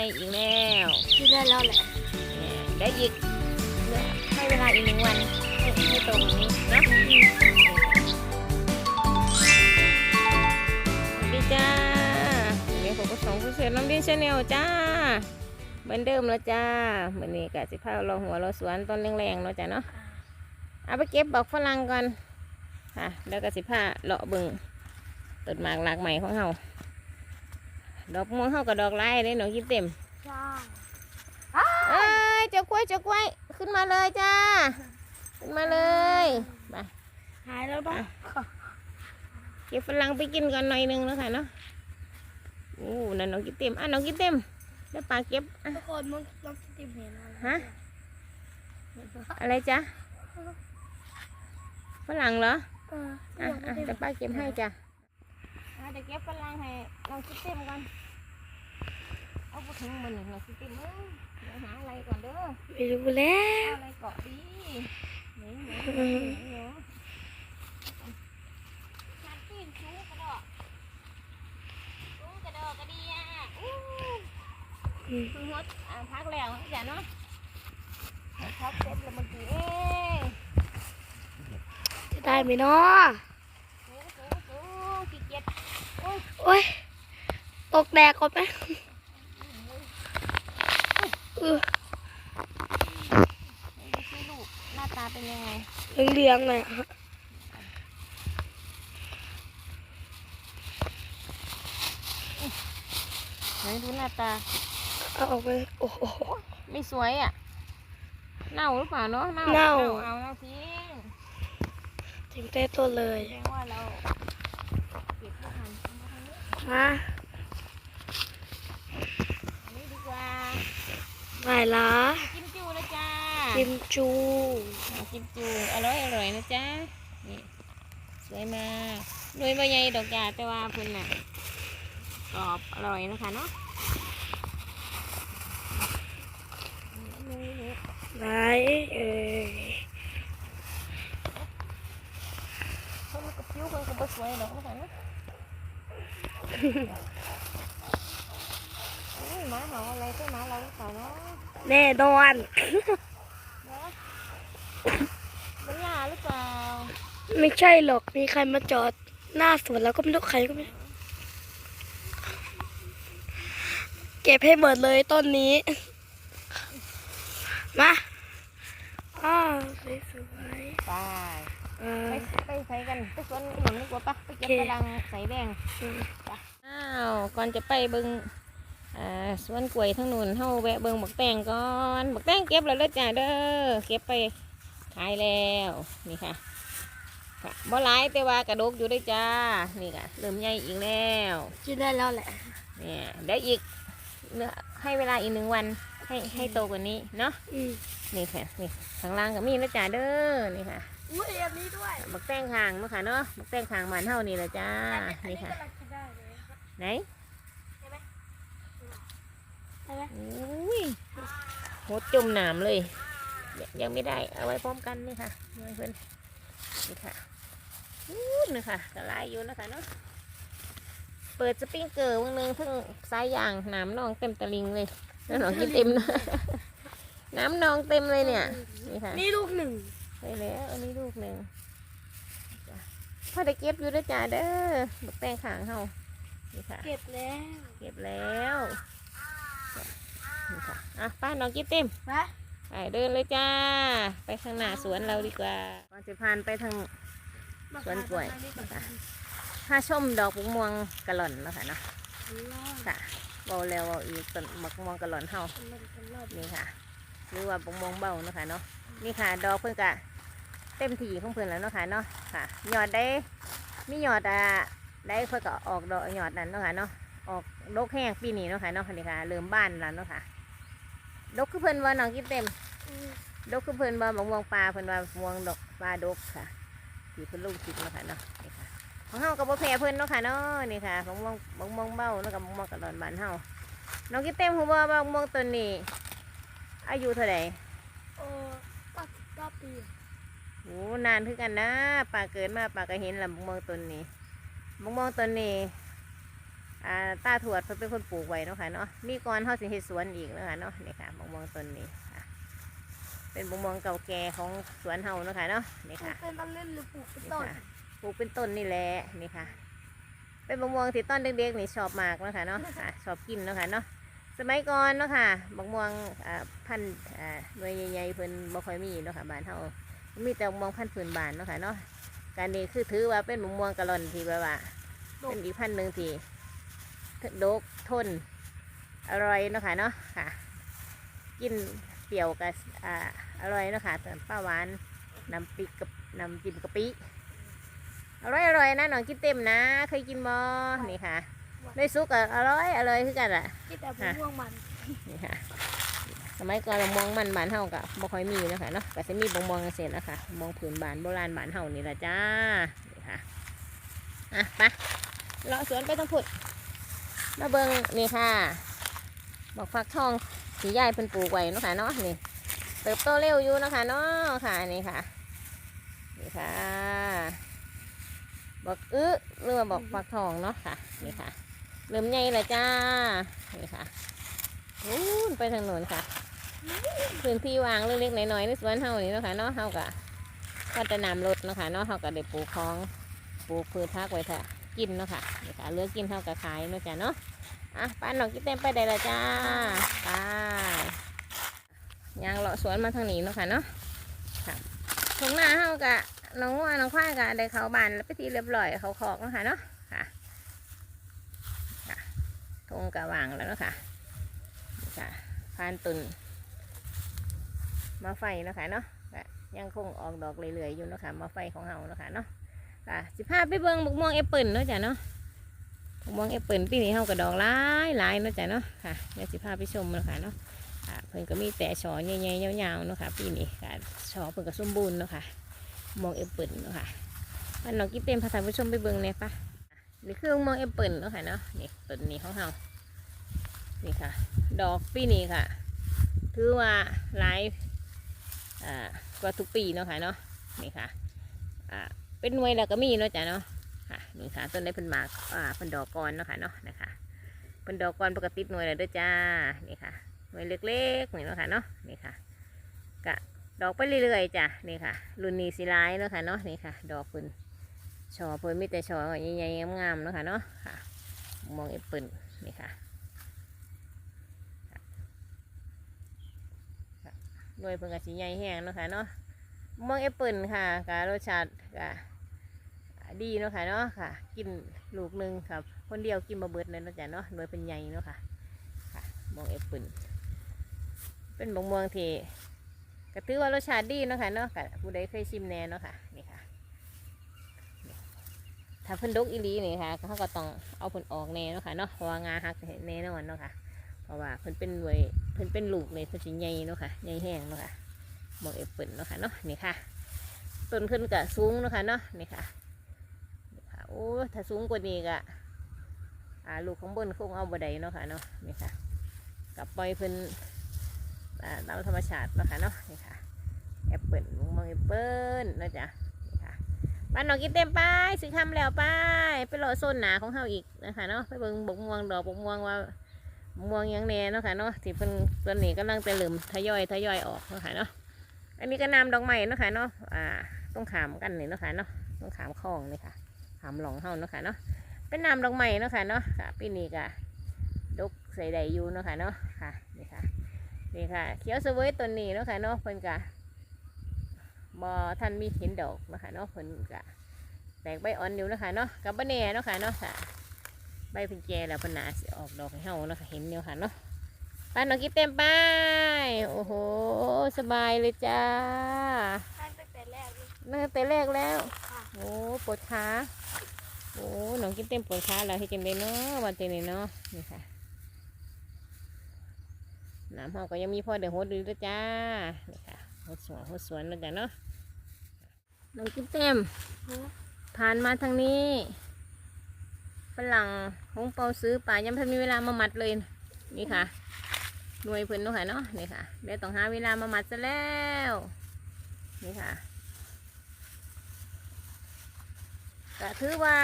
ญ่อีกแล้วกินได้แล้วแหละเนี่ยได้อีกเหลือให้เวลาอีกหนึ่งวันให้ให้ตรงนี้นะสวัสดีจ้าเดี๋ยวผมก็ส่งผู้เสียน้ำดินชาแนลจ้าเหมือนเดิมแล้วจ้าเหมือนนี้กะสิพาเราหัวเราสวนต้นแรงๆเนาะจ้าเนาะเอาไปเก็บบอกฝรั่งก่อนค่ะแล้วก็สิพาเลาะเบึงต้นหมากหลากใหม่ของเฮา ดอกม่วงเฮากับดอกไล่ได้หนูคิดเต็มใช่เอ้ยเจ้ากล้วยเจ้ากล้วยขึ้นมาเลยจ้า ขึ้นมาเลยไปหายแล้วปะเก็บฝรั่งไปกินก่อนหน่อยหนึงแล้วค่ะเนาะโอ้นั่นน้องกินเต็มอะน้องกินเต็มแล้วปลาเก็บอะทุกคนมึงต้องติมเห็นอะไรฮะอะไรจ๊ะฝรั่งเหรอเอออะอะเดี๋ยวป้าเก็บให้จ้ะอะเดี๋ยวเก็บฝรั่งให้น้องกินเต็มก่อน เอาไปถึงมันหนึ่งน้องกินเต็มเอ้ยเดี๋ยวหาอะไรก่อนเด้อไม่รู้แล้วอะไรเกาะดีหนี่นี่หนี่ชันตีนชูกระดอกชูกระดอกกระดีอะอู้เพิ่งฮดพักแล้วจ้ะเนาะพักเสร็จแล้วเมื่อกี้เอ้ยจะได้ไหมเนาะสูงสูงสูงขี้เกียจโอ้ยตกแดกก่อนไหม ดูสิลูกหน้าตาเป็นยังไงเหลืองๆหน่อยฮะไหนดูหน้าตา เอาออกไปโอ้โห ไม่สวยอะ เน่าหรือเปล่าเนาะ เน่า เน่า เอาเน่าทิ้งถึงเต้ตัวเลยแสดงว่าเราเก็บไม่ทันเอามาทางนี้มา อันนี้ดีกว่า ไม่ละกิมจูนะจ้ากิมจูอ่ากิมจูอร่อยอร่อยนะจ๊ะนี่สวยมากหน่วยใบใหญ่ดอกยาแต่ว่าเพิ่นน่ะกรอบอร่อยนะคะเนาะไหนเอ่ยเพิ่นก็ผิวเพิ่นก็บ่สวยดอกนะคะเนาะอุ้ยหมาเห่าอะไรก็หมาเราหรือเปล่าเนาะ แน่นอนเนาะมันยาหรือเปล่า ไม่ใช่หรอก มีใครมาจอดหน้าสวนแล้วก็ไม่รู้ใครก็ไม่รู้เก็บให้หมดเลยต้นนี้ มาอ้าวสวยไปๆเออ ไปไปใส่กันไปสวนหนุนดีกว่าปะไปเก็บโอเค กระดังใส่แดงไปอ้าวก่อนจะไปเบิง อ่าสวนกล้วยทั้งนู้นเฮาแวะเบิงบักแตงก่อนบักแตงเก็บแล้วเด้อจ้าเด้อเก็บไปขายแล้วนี่ค่ะค่ะบ่หลายแต่ว่ากระดกอยู่เด้วยจ้า นี่ค่ะเริ่มใหญ่อีกแล้วกินได้แล้วแหละเนี่ยเดี๋ยวอีกเนื้อให้เวลาอีกหนึ่งวันให้ให้โตกว่านี้เนาะอืมนี่ค่ะนี่ข้างล่างก็มีนะจ้าเด้อนี่ค่ะอุ้ยอันนี้ด้วยบักแตงคางเนาะค่ะเนาะบักแตงคางหมันเท่านี่แหละจ้านี่ค่ะกำลังกินได้เลยไหน ใช่ไหม อุ้ยโหดจุ่มหนามเลยยังยังไม่ได้ เอาไว้พร้อมกันนี่ค่ะนี่เพื่อนนี่ค่ะอู้นี่ค่ะกระไรอยู่นะคะเนาะ เปิดสปริงเกอร์วันหนึงเพิ่งสายยางน้ำนองเต็มตะลิงเลยน้ำนองกินเต็มนะน้ำนองเต็มเลยเนี่ย นี่ค่ะ นี่ลูกหนึ่งไปแล้วอันนี้ลูกหนึ่งจ้ะพ่อได้เก็บอยู่ด้วยจ้าเด้อบักแตงขางเฮานี่ค่ะ เก็บแล้ว เก็บแล้วจ้ะนี่ค่ะอะป้า น้องกิ๊บเต็มมาไปเดินเลยจ้า ไปข้างหน้าสวนเราดีกว่าก่อนจะพานไปทางสวนกล้วยถ้าชมดอกบุกม่วงกะหล่อนแล้วค่ะเนาะค่ะเบาแล้วเบาอีกต้นบักม่วงกะหล่อนเฮานี่ค่ะ หรือว่าบุกม่วงเบาเนาะค่ะเนาะนี่ค่ะ ดอกเพิ่นกะเต็มที่ของเพิ่นแล้วเนาะค่ะเนาะค่ะยอดได้มียอดอะได้เพิ่นก็ออกดอกยอดนั้นเนาะค่ะเนาะออกดกแห้งปีนี้เนาะค่ะเนาะนี่ค่ะเริ่มบ้านแล้วเนาะค่ะ ดกคือเพิ่นว่าน้องกิ๊บเต็ม ดกคือเพิ่นว่าบักม่วงปลาเพิ่นว่าม่วงดอกปลาดกค่ะที่เพิ่นลูกคิดเนาะค่ะเนาะนี่ค่ะของเฮาก็บ่แพ้เพิ่นเนาะค่ะเนาะนี่ค่ะบักม่วงบักม่วงเบ้าแล้วก็บักม่วงกระดอนบ้านเฮาน้องกิ๊บเต็มฮู้บ่ว่าบักม่วงต้นนี้ อายุเท่าไหร่โอ้ก็สิบเก้าปีโอ้นานคือกันนะป้าเกิดมาป้าก็เห็นแล้วบักม่วงต้นนี้บักม่วงต้นนี้ อ่าตาถวดเพิ่นเป็นคนปลูกไว้เนาะค่ะเนาะมีก่อนเฮาสิเฮ็ดสวนอีกเนาะค่ะเนาะนี่ค่ะมะม่วงต้นนี้ค่ะเป็นมะม่วงเก่าแก่ของสวนเฮาเนาะค่ะเนาะนี่ค่ะเป็นต้นเล่นหรือปลูกเป็นนี่ต้นค่ะปลูกเป็นต้นนี่แหละนี่ค่ะ เป็นมะม่วงที่ต้นเด็กๆนี่ชอบมากเนาะค่ะเนาะค่ะชอบกินเนาะค่ะเนาะสมัยก่อนเนาะค่ะมะม่วงอ่าพันธุ์อ่าหน่วยใหญ่ๆเพิ่นบ่ค่อยมีเนาะค่ะบ้านเฮามีแต่มะม่วงพันธุ์พื้นบ้านเนาะค่ะเนาะการนี้คือถือว่าเป็นมะม่วงกะล่อนที่แบบว่าเป็นอีกพันธุ์หนึ่งที่โดกทน อร่อยเนาะค่ะเนาะค่ะ กินเปรี้ยวกับอ่าอร่อยเนาะค่ะแต่ป้าหวานน้ำปิกกับน้ำจิ้มกะปิอร่อยอร่อยนะน้องกินเต็มนะ เคยกินบ่นี่ค่ะด้วยซุกก็อร่อยอร่อยคือกันอะที่แต่ผมม่วงมันนี่ค่ะสมัยก่อนเรามองมันบานเฮากับบ่ค่อยมีเนาะคะเนาะก็จะมีบงมองเกษตรนะคะมองผืนบานโบราณบานเฮานี่แหละจ้านี่ค่ะอะไปเลาะสวนไปต้องพุด มาเบิงนี่ค่ะ บอกฟักทองสีใหญ่เป็นปลูกไว้นะคะเนาะนี่ เติบโตเร็วอยู่นะคะเนาะค่ะนี่ค่ะนี่ค่ะบอกอื้อเรือว่าบอกฟักทองเนาะค่ะนี่ค่ะเริ่มใหญ่แล้วจ้านี่ค่ะนู้นไปทางโน้นค่ะพื้นที่ว่างเล็กๆน้อยๆในสวนเฮานี่นะคะเนาะเฮาก็ก็จะนำรถนะคะเนาะเฮาก็ได้ปลูกของปลูกพืชพักไว้เถอะ กินเนาะค่ะนี่ค่ะเลือกกินเฮาก็ขายเนาะจ้ะเนาะอะป้านน้องกินเต็มไปได้ละจ้าไปยางเลาะสวนมาทางนี้เนาะค่ะเนาะค่ะตรงหน้าเฮากะน้องวัวน้องควายกะได้เขาบานแล้วไปทีเรียบร้อยเขาคอกเนาะค่ะเนาะค่ะค่ะทงกะวางแล้วเนาะค่ะค่ะพานตุนมาไฟเนาะคะเนาะยังคงออกดอกเรื่อยๆอยู่เนาะคะมาไฟของเฮาเนาะค่ะเนาะ ค่ะสิพาไปเบิ่งบุกม่วงแอปเปิลเนาะจ้ะเนาะบุกม่วงแอปเปิลปีนี้เฮาก็ดอกหลายหลายเนาะจ้ะเนาะค่ะเดี๋ยวสิพาไปชมเนาะคะเนาะค่ะเพิ่นก็มีแต่ช่อใหญ่ๆยาวๆเนาะค่ะปีนี้ค่ะช่อเพิ่นก็สมบูรณ์เนาะค่ะมองแอปเปิลเนาะค่ะมันน้องกิ๊บเต็มพาท่านผู้ชมไปเบิ่งเลยปะนี่คือมองแอปเปิลเนาะค่ะเนาะนี่ต้นนี้ของเฮานี่ค่ะ ดอกปีนี้ค่ะ ถือว่าหลายอ่ากว่าทุกปีเนาะค่ะเนาะนี่ค่ะอ่า เป็นหน่วยแล้วก็มีเนาะจ้ะเนาะค่ะนี่ค่ะต้นได้เป็นหมากอ่าเป็นดอกกอนเนาะค่ะเนาะนะคะเป็นดอกกอนปกติหน่วยแล้วด้วยจ้านี่ค่ะหน่วยเล็กๆนี่เนาะค่ะเนาะนี่ค่ะกะดอกไปเรื่อยๆจ้ะนี่ค่ะรุ่นนี้สีลายเนาะค่ะเนาะนี่ค่ะ ดอกเพิ่นชอเพิ่นมีแต่ชอใหญ่ๆงามๆเนาะค่ะเนาะค่ะ มองแอปเปิลนี่ค่ะหน่วยเพิ่งกะสีใหญ่แห้งเนาะค่ะเนาะมองแอปเปิลค่ะกะรสชาติกะ ดีเนาะค่ะเนาะค่ะ กินลูกหนึ่งครับคนเดียวกินมาเบิดเลยเนาะจ๊ะเนาะหน่วยเป็นใหญ่เนาะค่ะค่ะมองแอปเปิลเป็นมะม่วงที่กะถือว่ารสชาติดีเนาะค่ะเนาะกะผู้ใดเคยชิมแน่เนาะค่ะนี่ค่ะถ้าเพิ่นดกอีลีนี่ค่ะเขาก็ต้องเอาเพิ่นออกแน่เนาะค่ะเนาะเพราะว่างาหักแน่นอนเนาะค่ะเพราะว่าเพิ่นเป็นหน่วยเพิ่นเป็นลูกเลยเพิ่นสิใหญ่เนาะค่ะใหญ่แห้งเนาะค่ะมอกเอฟเปิลเนาะค่ะเนาะนี่ค่ะต้นขึ้นกะสูงเนาะค่ะเนาะนี่ค่ะ โอ้ถ้าสูงกว่านี้กะอ่าลูกของบนคงเอาบ่ได้เนาะค่ะเนาะนี่ค่ะกับปล่อยเพิ่นตามธรรมชาติเนาะค่ะเนาะนี่ค่ะแอปเปิลมองแอปเปิลเนาะจ๊ะนี่ค่ะบ้านหนองกินเต็มไปสิคำแล้วไปไปรอโซนหนาของเฮาอีกนะคะเนาะไปเบิ่งบกม่วงดอกบกม่วงว่าม่วงยังแน่เนาะค่ะเนาะที่เพิ่นตัวนี้กำลังจะเริ่มทยอยทยอยออกเนาะค่ะเนาะอันนี้ก็นำดอกไม้เนาะค่ะเนาะอ่าต้องขามกันนี่เนาะค่ะเนาะต้องขามคลองนี่ค่ะ ขามหลองเฮาเนาะค่ะเนาะเป็นนำดอกไม้เนาะค่ะเนาะค่ะปีนี้ก็ดกใส่ใดอยู่เนาะค่ะเนาะค่ะนี่ค่ะนี่ค่ะ เขียวเสวยต้นนี้เนาะค่ะเนาะเพิ่นก็บ่ท่านมีเห็นดอกเนาะค่ะเนาะเพิ่นก็แตกใบอ่อนอยู่เนาะค่ะเนาะกับบ่แน่เนาะค่ะเนาะค่ะใบเพิ่นแก่แล้วเพิ่นน่าสิออกดอกให้เฮาเนาะค่ะเห็นอยู่ค่ะเนาะปานนกกินเต็มไปโอ้โหสบายเลยจ้าตั้งแต่แรกเลยตั้งแต่แรกแล้วค่ะ โอ้ปวดขาโอ้หนองกินเต็มปวดขาแล้วให้จังได้เนาะวันเต็มเลยเนาะนี่ค่ะน้ำเฮาก็ยังมีพ่อเดี๋ยวโหดดูด้วยจ้านี่ค่ะโหดสวนโหดสวนแล้วจ้ะเนาะหนองกินเต็มผ่านมาทางนี้ฝรั่งของเปาซื้อป่ายังไม่ทันมีเวลามามัดเลยนี่ค่ะหน่วยเพิ่นเนาะค่ะเนาะนี่ค่ะเดี๋ยวต้องหาเวลามามัดซะแล้วนี่ค่ะ ก็ถือว่า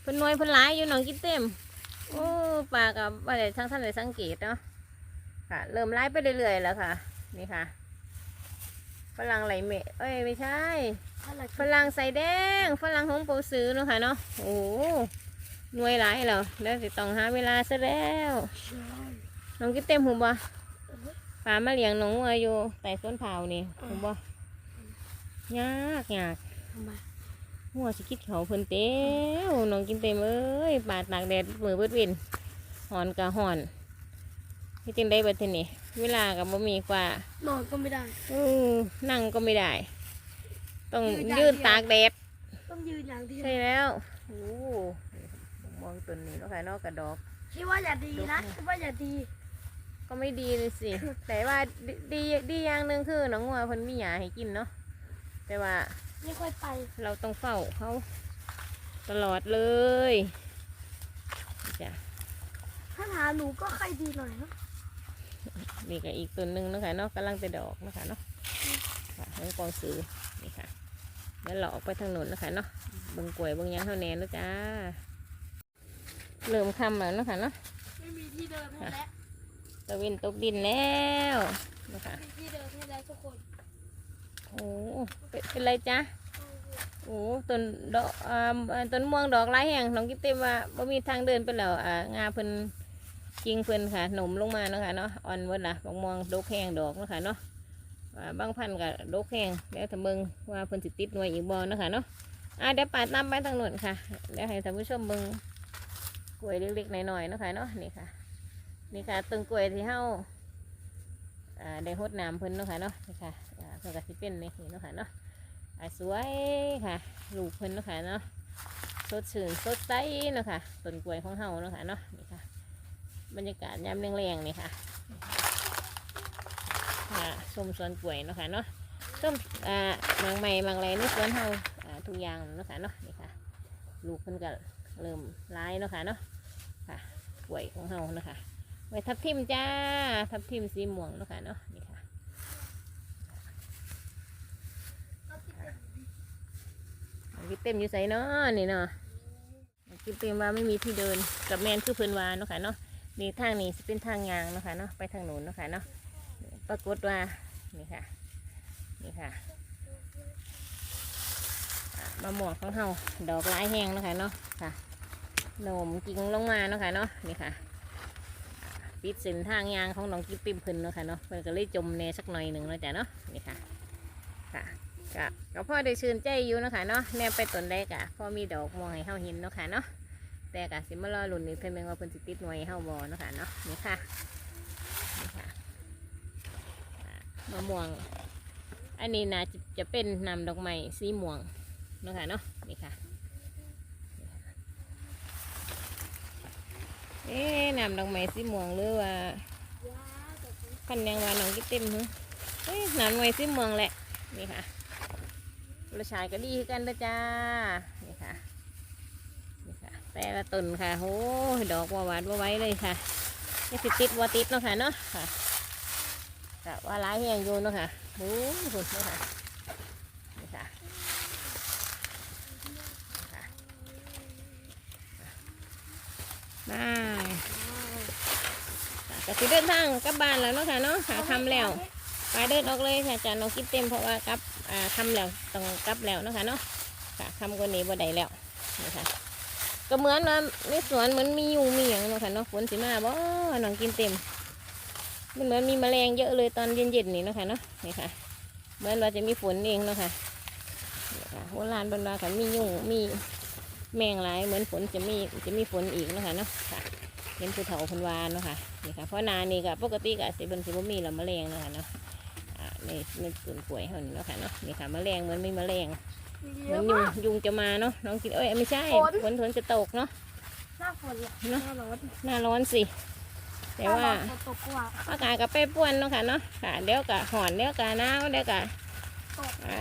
เพิ่นหน่วยเพิ่นหลายอยู่หนองกินเต็มโอ้ปลากับอะไรทั้งท่านเลยสังเกตเนาะค่ะ เริ่มไล่ไปเรื่อยๆแล้วค่ะ นี่ค่ะฝรั่งไหลเมะเอ้ยไม่ใช่อะไรฝรั่งใส่แดงฝรั่งหงปูซื้อเนาะค่ะเนาะโอ้โหหน่วยหลายแล้วแล้วสิต้องหาเวลาซะแล้วน้องกินเต็มหูบ่ปลามาเลี้ยงน้องวัวอยู่ใต้ต้นเผานี่หูบ่ยากยากทำไม หัวสิกิดเขาเพิ่นเต้วน้องกินเต็มเอ้ยปาดตากแดดมือเบิดวินหอนกะหอนที่จริงได้เบัดทีนี่เวลากับบ่มีกว่านอนก็ไม่ได้อือนั่งก็ไม่ได้ ต้องยืยืนนอย่างเดียวตากแดดต้องยืนอย่างเดียวใช่แล้วโอ้มองต้นนี้แล้วค่ะเนอกกระดอกคิดว่าอย่าดีนะคิดว่าอย่าดี ก็ไม่ดีเลยสิ แต่ว่าดีดีดีอย่างหนึ่งคือน้องวัวเพิ่นมีหยาให้กินเนาะแต่ว่า ไม่ค่อยไป เราต้องเฝ้าเขาตลอดเลยจ้ะถ้าหาหนูก็ใครดีหน่อยเนอะนี่ก็อีกตัวหนึ่งเนาะคะเนาะกำลังจะดอกเนาะคะเนาะค่ะเรื่องกองซื้อนี่ค่ะแล้วเราออกไปทางโน้นเนาะคะเนาะเบึงกล้วยเบึงหยังเท่าแนนแล้วจ้าเริ่มคำแล้วเนาะคะเนาะไม่มีที่เดินให้แล้วตะวินตกดินแล้วนะคะไม่มีที่เดินให้แล้วทุกคน โอ้เป็นเป็นไรจ๊ะโอ้ต้นดอกอ่าต้นม่วงดอกไรแห่งน้องกิ๊บเต็มว่าบ่มีทางเดินไปแล้วอ่างาเพิ่นกิ่งเพิ่นค่ะหนมลงมาเนาะค่ะเนาะอ่อนเบิดละบางม่วงดกแห้งดอกเนาะค่ะเนาะอ่าบางพันธุ์ก็ดกแห้งแล้วถ้าเบิ่งว่าเพิ่นสิติดหน่วยอีกบ่เนาะค่ะเนาะอ่าเดี๋ยวปาดน้ำไปทางโน้นค่ะเดี๋ยวให้ท่านผู้ชมเบิ่งกล้วยเล็กๆหน่อยๆเนาะค่ะเนาะนี่ค่ะนี่ค่ะต้นกล้วยที่เฮาอ่า ได้รดน้ำเพิ่นเนาะค่ะเนาะนี่ค่ะเพิ่นก็สิเป็นนี่เนาะค่ะเนาะสวยค่ะลูกเพิ่นเนาะค่ะเนาะสดชื่นสดใสเนาะค่ะต้นกล้วยของเฮาเนาะค่ะเนาะนี่ค่ะบรรยากาศยามแรงๆนี่ค่ะค่ะชมสวนกล้วยเนาะค่ะเนาะชมอ่าบางใหม่บางไรในสวนเฮาอ่าทุกอย่างเนาะค่ะเนาะนี่ค่ะลูกเพิ่นก็เริ่มร้ายเนาะค่ะเนาะค่ะกล้วยของเฮานะคะ ไว้ทับทิมจ้า ทับทิมสีม่วงนะคะเนาะนี่ค่ะกิเต็มอยู่ใส่เนาะนี่เนาะกิเต็มว่าไม่มีที่เดินกับแมนคือเพิ่นวาเนาะค่ะเนาะนี่ทางนี้เป็นทางยางเนาะค่ะเนาะไปทางโน้นเนาะค่ะเนาะปรากฏว่านี่ค่ะนี่ค่ะมะม่วงของเฮาดอกลายแห้งนะคะเนาะค่ะ โหนมกิ่งลงมาเนาะค่ะเนาะนี่ค่ะ ปิดเส้นทางยางของน้องกิ๊บติมเพิ่นเนาะค่ะเนาะเพิ่นก็เลยจมแน่สักหน่อยหนึ่งเนาะจ้ะเนาะนี่ค่ะค่ะก็ก็พ่อได้ชื่นใจอยู่เนาะค่ะเนาะแนมไปต้นได้กะพ่อมีดอกม่วงให้เฮาเห็นเนาะค่ะเนาะแต่กะสิมารอลุ่นนี่เพิ่นแมงว่าเพิ่นสิติดหน่วยให้เฮาบ่เนาะค่ะเนาะนี่ค่ะนี่ค่ะมะม่วง อันนี้นะจะจะเป็นนำดอกไม้สีม่วงเนาะค่ะเนาะนี่ค่ะ เอ๊ะน้ำดอกไม้สีม่วงหรือว่าพันยังว่าน้องกิเต็มหึเอ้ยน้ำไม้สีม่วงแหละ นี่ค่ะรสชาติก็ดีกันเด้อจ้า นี่ค่ะ นี่ค่ะ แต่ละต้นค่ะโหดอกว่าหวานว่าไว้เลยค่ะนี่สิติดว่าติดเนาะค่ะเนาะค่ะกะว่าลายแห่งอยู่เนาะค่ะโอ้โหเนาะค่ะนี่ค่ะนี่ค่ะ บายก็สิเดินทางกลับบ้านแล้วเนาะค่ะเนาะหาคำแล้วไปเดินออกเลยค่ะจานน้องคิดเต็มเพราะว่ากลับอ่าคำแล้วต้องกลับแล้วเนาะค่ะเนาะค่ะคำกว่านี้บ่ได้แล้วนี่ค่ะก็เหมือนว่าในสวนเหมือนมียุงมีอย่างเนาะค่ะเนาะฝนสิมาบ่น้องกินเต็ม มันเหมือนมีแมลงเยอะเลยตอนเย็นๆนี่เนาะค่ะเนาะนี่ค่ะเหมือนว่าจะมีฝนเองเนาะคะนี่ค่ะโบราณบรรดาค่ะมียุงมี แมงหลายเหมือนฝนจะมีจะมีฝนอีกเนาะค่ะเนาะค่ะเห็นภูเขาพันวานเนาะค่ะนี่ค่ะเพราะนานี่ก็ปกติก็สิเบิ่งสิบ่มีแล้วแมลงเนาะค่ะเนาะอ่าในในต้นกล้วยเฮานี่เนาะค่ะเนาะนี่ค่ะแมลงเหมือนไม่แมลงมีเหเยมืออะนยุงมากยุงจะมาเนาะน้องกินเอ้ยไม่ใช่ฝนฝนฝนจะตกเนาะหน้าฝนเหรอเนอะหน้าร้อนหน้าร้อนสิแต่ว่าหน้ร้อนฝนตกกว่าอากาศก็แปรปรวนเนาะค่ะเนาะค่ะเดี๋ยวก็ห่อนเดี๋ยวก็หนาวเดี๋ยวก็ตกอ่า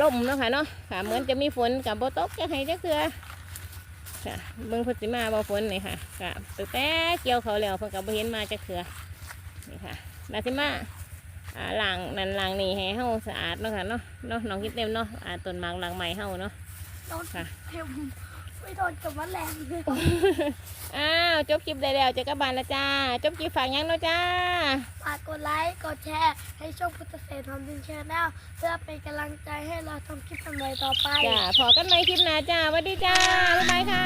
ลมเนาะค่ะเนาะค่ะเหมือนจะมีฝนกับบ่ตกจะให้จะคือ ค่ะเบิ่งพุทธิมาบ่ฝนนี่ค่ะค่ะตั้งแต่เกี่ยวเขาแล้วเพิ่นก็บ่เห็นมาจะเถือนี่ค่ะนาสิมาอ่าล้างนั่นหลังนี่ให้เฮาสะอาดเนาะค่ะเนาะเนาะน้องคิดเต็มเนาะอ่าต้นหมากหลังใหม่เฮาเนาะร้อนค่ะ โดนกับแมลงเลยอ้าวจบคลิปได้แล้วเจะกลับบ้านแล้วจ้าจบคลิปฝากหยังแล้วจ้าฝากกดไลค์กดแชร์ให้ช่องพุทธเศรษฐ์ทำดินชแนลเพื่อเป็นกำลังใจให้เราทำคลิปใหม่ๆต่อไปจ้าพอกันใหม่คลิปหน้าจ้าสวัสดีจ้าบ๊ายบายค่ะ